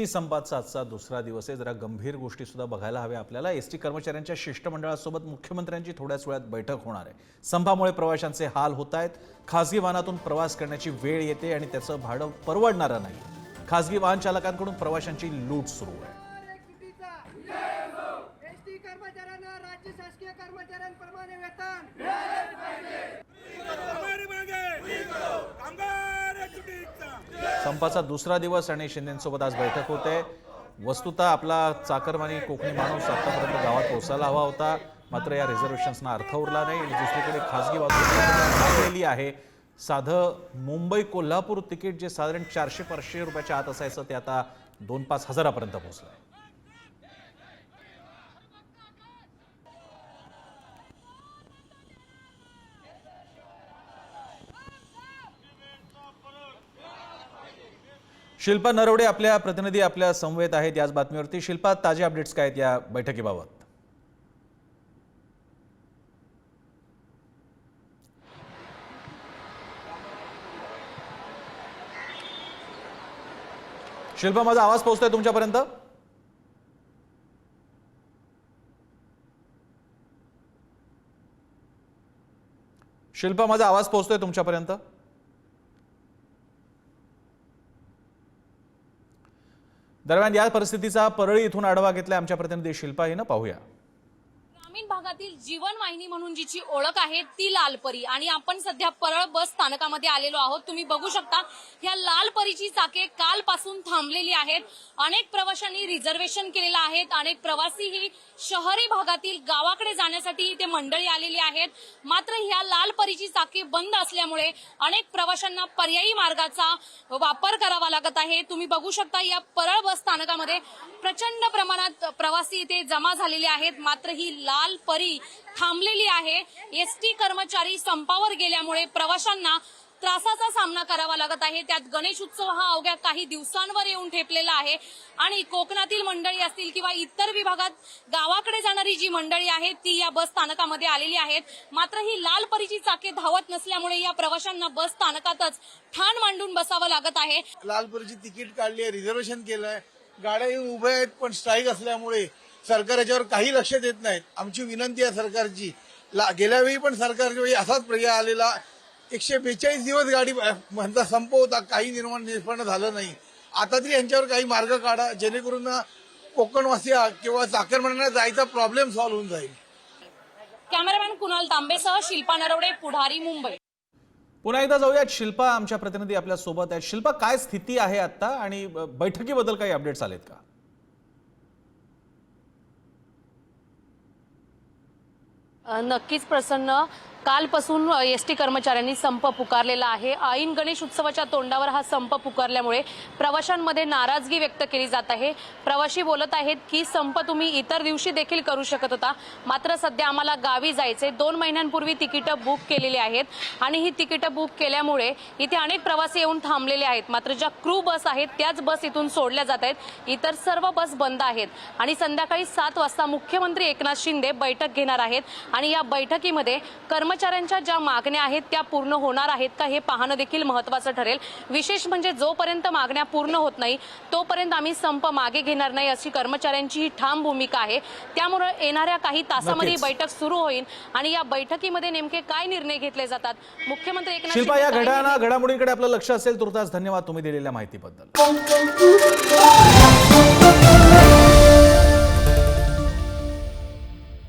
T संपाचा आजचा दुसरा दिवस आहे. जरा गंभीर गोष्टी सुद्धा बघायला हव्या आपल्याला. एस टी कर्मचाऱ्यांच्या शिष्टमंडळासोबत मुख्यमंत्र्यांची थोड्याच वेळात बैठक होणार आहे. संपामुळे प्रवाशांचे हाल होत आहेत. खासगी वाहनातून प्रवास करण्याची वेळ येते आणि त्याचं भाडं परवडणारं नाही. खासगी वाहन चालकांकडून प्रवाशांची लूट सुरू आहे. कर्मचाऱ्यांना राज्य शासकीय कर्मचाऱ्यांप्रमाणे वेतन. संपाचा दुसरा दिवस आणि शिंदेसोबत आज बैठक होते. वस्तुतः आपला चाकरमानी कोकणी माणूस आत्तापर्यंत गावात पोहोचायला हवा होता. मात्र या रिझर्वेशन्सना अर्थ उरला नाही. आणि दुसरीकडे खासगी वाहतूक आहे. साधं मुंबई कोल्हापूर तिकीट जे साधारण चारशे पाचशे रुपयाच्या आत असायचं ते आता दोन पाच हजारापर्यंत पोहोचलं आहे शिल्पा नरवडे आपल्या प्रतिनिधी आपल्या समवेत आहेत याच बातमीवरती. शिल्पा ताजे अपडेट्स काय आहेत या बैठकीबाबत? शिल्पा माझा आवाज पोहोचतोय तुमच्यापर्यंत? शिल्पा माझा आवाज पोहोचतोय तुमच्यापर्यंत? दरम्यान या परिस्थितीचा परळी इथून आढावा घेतलाय आमच्या प्रतिनिधी शिल्पा हिनं पाहूया. ग्रामीण भागातील जीवनवाहिनी म्हणून जिची ओळख आहे ती लालपरी. आणि आपण सध्या परळ बस स्थानकामध्ये आलेलो आहोत. तुम्ही बघू शकता या लालपरीची चाके कालपासून थांबलेली आहेत. अनेक प्रवाशांनी रिझर्वेशन केलेलं आहेत. अनेक प्रवासी ही शहरी भागातील गावाकडे जाण्यासाठी इथे मंडळी आलेली आहेत. मात्र ह्या लालपरीची चाके बंद असल्यामुळे अनेक प्रवाशांना पर्यायी मार्गाचा वापर करावा लागत आहे. तुम्ही बघू शकता या परळ बस स्थानकामध्ये प्रचंड प्रमाणात प्रवासी इथे जमा झालेले आहेत. मात्र ही लाल परी थांबलेली आहे. एसटी कर्मचारी संपावर गेल्यामुळे प्रवाशांना त्रासाचा सामना करावा लागत आहे. त्यात गणेश उत्सव हा अवघ्या काही दिवसांवर येऊन ठेपलेला आहे. आणि कोकणातील मंडळी असतील किंवा इतर विभागात गावाकडे जाणारी जी मंडळी आहे ती या बस स्थानकामध्ये आलेली आहेत. मात्र ही लाल परीची चाके धावत नसल्यामुळे या प्रवाशांना बस स्थानकातच ठाण मांडून बसावं लागत आहे. लालपुरीची तिकीट काढली आहे रिझर्वेशन केलंय. गाड्या येऊन उभ्या आहेत पण स्ट्राईक असल्यामुळे सरकार याच्यावर काही लक्ष देत नाहीत. आमची विनंती आहे सरकारची. गेल्या वेळी पण सरकारच्या वेळी असाच पर्याय आलेला. एकशे बेचाळीस दिवस गाडी म्हणता संप होता काही निर्माण निष्पन्न झालं नाही. आता तरी यांच्यावर काही मार्ग काढा. जेणेकरून ना कोकणवासी किंवा चाकरमान्यांना जायचा प्रॉब्लेम सॉल्व्ह होऊन जाईल. कॅमेरामॅन कुणाल तांबेसह शिल्पा नरवडे पुढारी मुंबई. पुन्हा एकदा जाऊयात. शिल्पा आमच्या प्रतिनिधी आपल्यासोबत आहेत. शिल्पा काय स्थिती आहे आता आणि बैठकीबद्दल काही अपडेट्स आलेत का? नक्कीच प्रसन्न कालपासून एस टी कर्मचाऱ्यांनी संप पुकारलेला आहे. ऐन गणेश उत्सवाच्या तोंडावर हा संप पुकारल्यामुळे प्रवाशांमध्ये नाराजगी व्यक्त केली जात आहे. प्रवाशी बोलत आहेत की संप तुम्ही इतर दिवशी देखील करू शकत होता. मात्र सध्या आम्हाला गावी जायचे. दोन महिन्यांपूर्वी तिकीटं बुक केलेली आहेत आणि ही तिकीटं बुक केल्यामुळे इथे अनेक प्रवासी येऊन थांबलेले आहेत. मात्र ज्या क्रू बस आहेत त्याच बस इथून सोडल्या जात आहेत. इतर सर्व बस बंद आहेत. आणि संध्याकाळी सात वाजता मुख्यमंत्री एकनाथ शिंदे बैठक घेणार आहेत. आणि या बैठकीमध्ये कर्म कर्मचाऱ्यांच्या ज्या मागण्या आहेत त्या पूर्ण होणार आहेत का हे पाहणं देखील महत्वाचं ठरेल. विशेष म्हणजे जोपर्यंत मागण्या पूर्ण होत नाही तोपर्यंत आम्ही संप मागे घेणार नाही अशी कर्मचाऱ्यांची ही ठाम भूमिका आहे. त्यामुळे येणाऱ्या काही तासामध्ये ही. बैठक सुरू होईल आणि या बैठकीमध्ये नेमके काय निर्णय घेतले जातात? मुख्यमंत्री एकनाथ शिंदे घडाना घडामोडींकडे आपलं लक्ष असेल तुर्तास धन्यवाद तुम्ही दिलेल्या माहितीबद्दल.